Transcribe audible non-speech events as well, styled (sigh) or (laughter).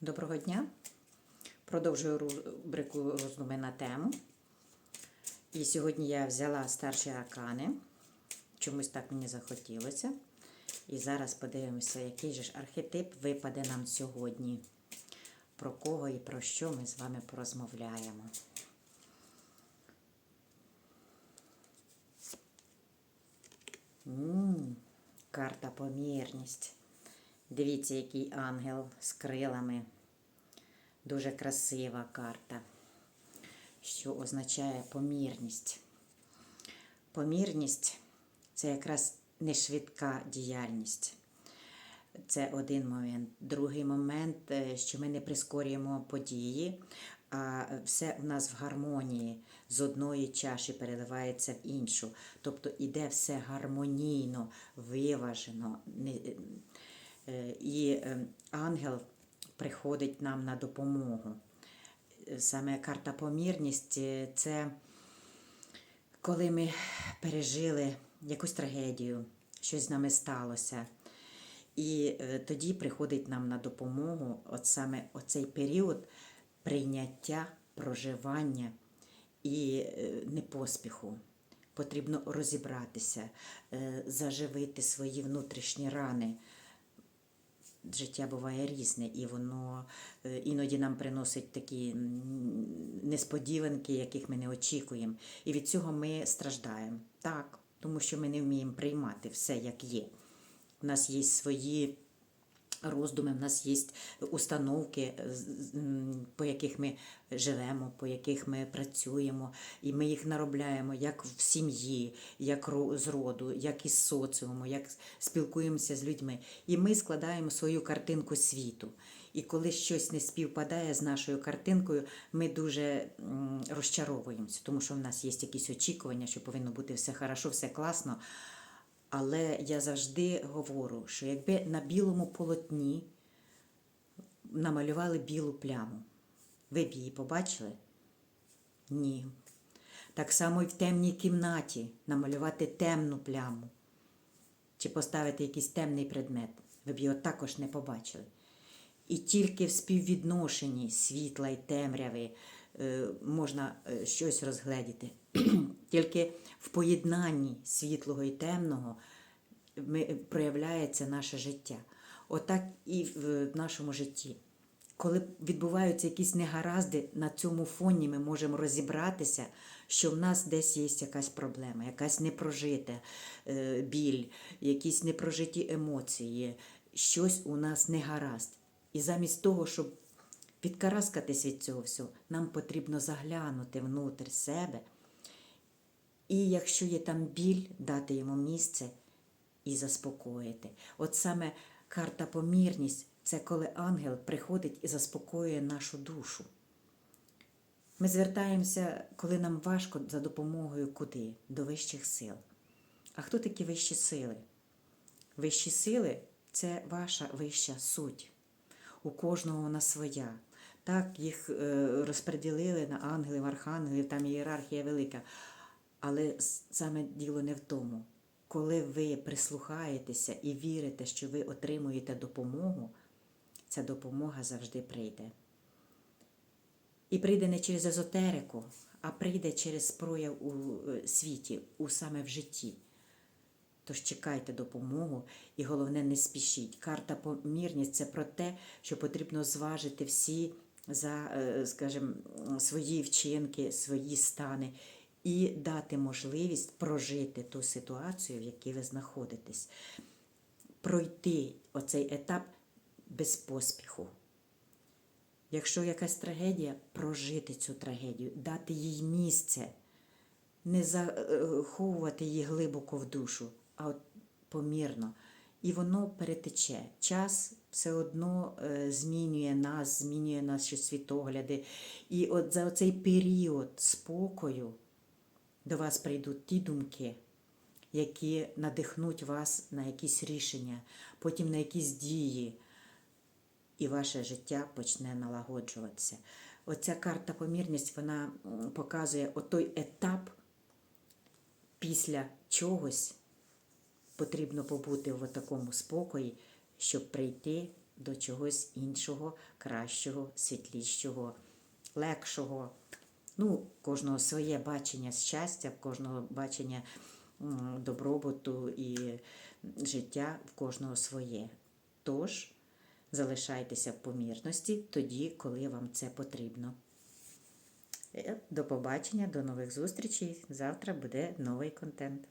Доброго дня. Продовжую рубрику роздуми на тему. І сьогодні я взяла старші аркани. Чомусь так мені захотілося. І зараз подивимося, який же ж архетип випаде нам сьогодні. Про кого і про що ми з вами порозмовляємо. М, Карта помірність. Дивіться, який ангел з крилами. Дуже красива карта, що означає помірність. Помірність це якраз не швидка діяльність. Це один момент. Другий момент, е, що ми не прискорюємо події, а все в нас в гармонії з одної чаші переливається в іншу. Тобто іде все гармонійно, виважено. Е, І е, ангел приходить нам на допомогу. Саме карта помірність це коли ми пережили якусь трагедію, щось з нами сталося. І е, тоді приходить нам на допомогу от саме оцей період прийняття, проживання і е, не поспіху. Потрібно розібратися, заживити свої внутрішні рани. Життя буває різне, і воно е, іноді нам приносить такі несподіванки, яких ми не очікуємо. І від цього ми страждаємо. Так, тому що ми не вміємо приймати все, як є. У нас є свої роздуми, в нас є установки, по яких ми живемо, по яких ми працюємо, і ми їх наробляємо як в сім'ї, як з роду, як із соціуму, як спілкуємося з людьми. І ми складаємо свою картинку світу. І коли щось не співпадає з нашою картинкою, ми дуже розчаровуємося, тому що в нас є якісь очікування, що повинно бути все хорошо, все класно. Але я завжди говорю, що якби на білому полотні намалювали білу пляму, ви б її побачили? Ні. Так само і в темній кімнаті намалювати темну пляму чи поставити якийсь темний предмет, ви б його також не побачили. І тільки в співвідношенні світла і темряви можна е, щось розгледіти. (clears throat) тільки в поєднанні світлого і темного ми, проявляється наше життя. Отак і в нашому житті. Коли відбуваються якісь негаразди, на цьому фоні ми можемо розібратися, що в нас десь є якась проблема, якась непрожита е, біль, якісь непрожиті емоції, щось у нас не гаразд. І замість того, щоб відкараскатись від цього всього, нам потрібно заглянути внутрь себе. І якщо є там біль, дати йому місце і заспокоїти. От саме карта помірність це коли ангел приходить і заспокоює нашу душу. Ми звертаємося, коли нам важко, за допомогою куди? До вищих сил. А хто такі вищі сили? Вищі сили це ваша вища суть. У кожного вона своя. Так, їх е, розподілили на ангелів, архангелів, там ієрархія велика. Але саме діло не в тому. Коли ви прислухаєтеся і вірите, що ви отримуєте допомогу, ця допомога завжди прийде. І прийде не через езотерику, а прийде через прояв у е, світі, у саме в житті. Тож чекайте допомогу і головне не спішіть. Карта помірність це про те, що потрібно зважити всі за, е, скажімо, свої вчинки, свої стани і дати можливість прожити ту ситуацію, в якій ви знаходитесь, пройти оцей етап без поспіху. Якщо якась трагедія, прожити цю трагедію, дати їй місце, не заховувати її глибоко в душу, а от помірно. І воно перетече. Час все одно е, змінює нас, змінює наші світогляди. І от за цей період спокою до вас прийдуть ті думки, які надихнуть вас на якісь рішення, потім на якісь дії і ваше життя почне налагоджуватися. Оця карта помірність вона показує отой етап після чогось потрібно побути в такому спокої, щоб прийти до чогось іншого, кращого, світлішого, легшого. Ну, кожного своє бачення щастя, кожного бачення добробуту і життя в кожного своє. Тож залишайтеся в помірності тоді, коли вам це потрібно. Е, До побачення, до нових зустрічей. Завтра буде новий контент.